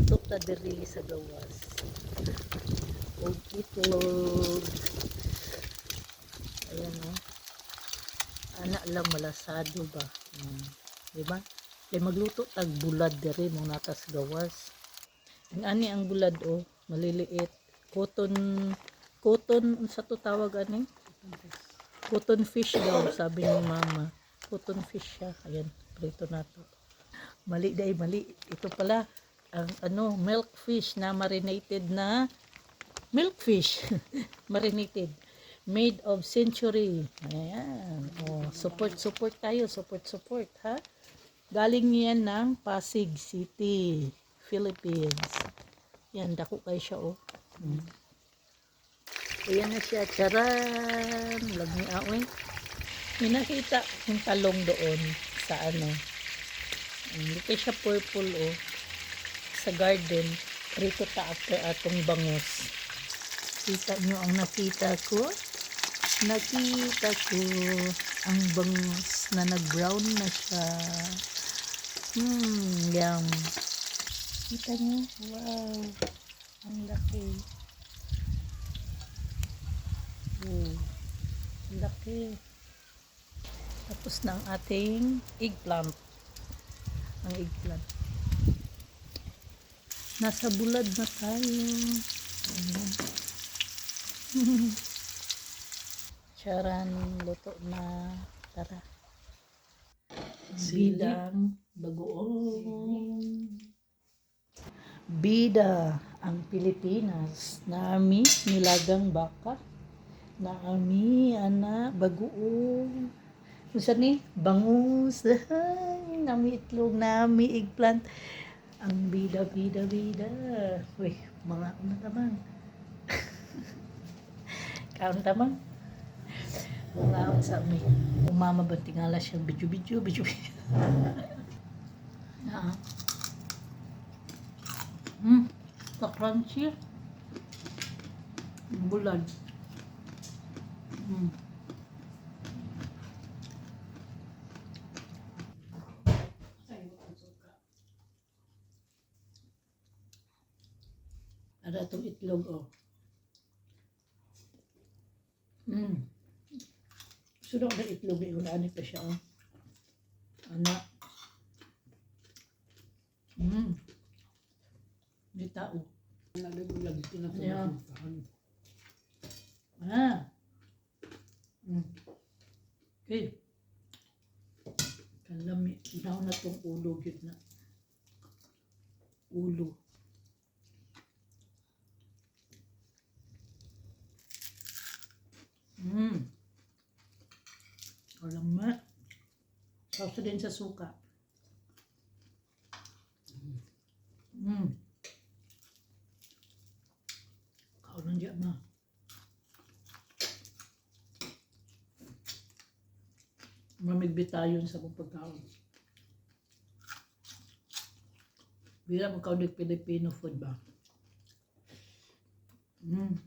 Magluto ta diri sa gawas. Og itlog. Ayan o. Anak lang malasado ba. Hmm. Di ba? Kaya magluto tag bulad diri mo natas gawas. Ang ani ang bulad o, maliliit. Cotton, cotton, sa to tawag ani? Cotton fish daw, sabi ni mama. Cotton fish siya. Ayan, prito na to. Mali day, mali. Ito pala, ang ano, milk fish na marinated na milk fish. marinated. Made of century. Ayan. Oh, support, support tayo. Support, support, ha? Galing yan ng Pasig City, Philippines. Yan, dako kayo siya, oh. Mm. Ayan na siya, charan. Lagi aoy. May nakita yung talong doon sa ano. Hindi kayo siya purple, oh. Sa garden. Rito ta after atong bangus. Kita nyo ang nakita ko? Nakita ko ang bangus na nag-brown na siya. Hmm, yum. Kita nyo? Wow. Ang laki. Oh, ang laki. Tapos na ang ating eggplant. Ang eggplant. Nasa bulad na tayo. Ayan. Charan, luto na. Tara. Bidang bagoong. Bida ang Pilipinas. Naami nilagang baka. Naami ana bagoong. Kung saan ni? Bangus. Nami itlog, nami eggplant. Ang bida, bida, bida. Uy, mga ano tamang. Kaon tamang. Mga ako sa amin. Umama ba tingala siya bidyo-bidyo, bidyo-bidyo. Ah. Hmm, ka-crunchy. Bulad. Hmm. Ada itong itlog, oh. Hmm. Gusto ko ng itlog, eh, unaan pa siya, oh. Anak. Hmm. May tao. Nalaglag ko na ito. Yeah. Ah. Hmm. Okay. Kalami. Inaw na tong ulo, yun na. Ulo. Hmm. Kalama. Sauce din sa suka. Hmm. Kaunan diya ma. Mamigbi tayo sa kong pagkaon. Bila mo kaunig Filipino food ba? Mm.